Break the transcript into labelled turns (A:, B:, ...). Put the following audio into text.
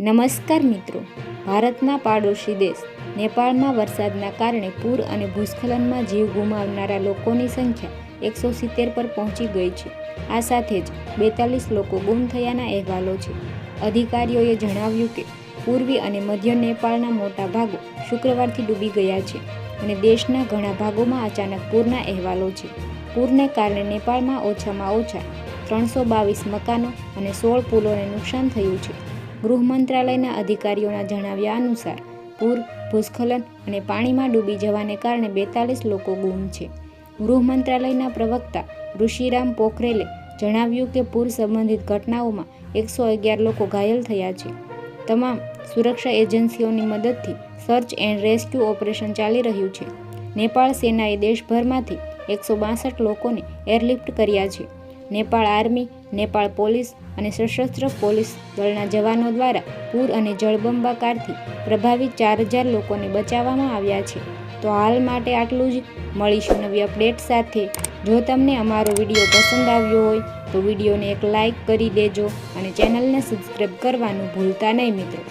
A: નમસ્કાર મિત્રો. ભારતના પાડોશી દેશ નેપાળમાં વરસાદના કારણે પૂર અને ભૂસ્ખલનમાં જીવ ગુમાવનારા લોકોની સંખ્યા એકસો સિત્તેર પર પહોંચી ગઈ છે. આ સાથે જ બેતાલીસ લોકો ગુમ થયાના અહેવાલો છે. અધિકારીઓએ જણાવ્યું કે પૂર્વી અને મધ્ય નેપાળના મોટા ભાગો શુક્રવારથી ડૂબી ગયા છે અને દેશના ઘણા ભાગોમાં અચાનક પૂરના અહેવાલો છે. પૂરને કારણે નેપાળમાં ઓછામાં ઓછા ત્રણસો બાવીસ મકાનો અને સોળ પુલોને નુકસાન થયું છે. ગૃહ મંત્રાલયના અધિકારીઓના જણાવ્યા અનુસાર, પૂર, ભૂસ્ખલન અને પાણીમાં ડૂબી જવાને કારણે બેતાલીસ લોકો ગુમ છે. ગૃહ મંત્રાલયના પ્રવક્તા ઋષિરામ પોખરેલે જણાવ્યું કે પૂર સંબંધિત ઘટનાઓમાં એકસો અગિયાર લોકો ઘાયલ થયા છે. તમામ સુરક્ષા એજન્સીઓની મદદથી સર્ચ એન્ડ રેસ્ક્યુ ઓપરેશન ચાલી રહ્યું છે. નેપાળ સેનાએ દેશભરમાંથી એકસો બાસઠ લોકોને એરલિફ્ટ કર્યા છે. નેપાળ આર્મી, નેપાળ પોલીસ અને સશસ્ત્ર પોલીસ દળના જવાનો દ્વારા પૂર અને જળબંબાકારથી પ્રભાવિત ચાર હજાર લોકોને બચાવવામાં આવ્યા છે. તો હાલ માટે આટલું જ. મળીશું નવી અપડેટ સાથે. જો તમને અમારો વીડિયો પસંદ આવ્યો હોય, તો વિડીયોને એક લાઈક કરી દેજો અને ચેનલને સબસ્ક્રાઈબ કરવાનું ભૂલતા નહીં મિત્રો.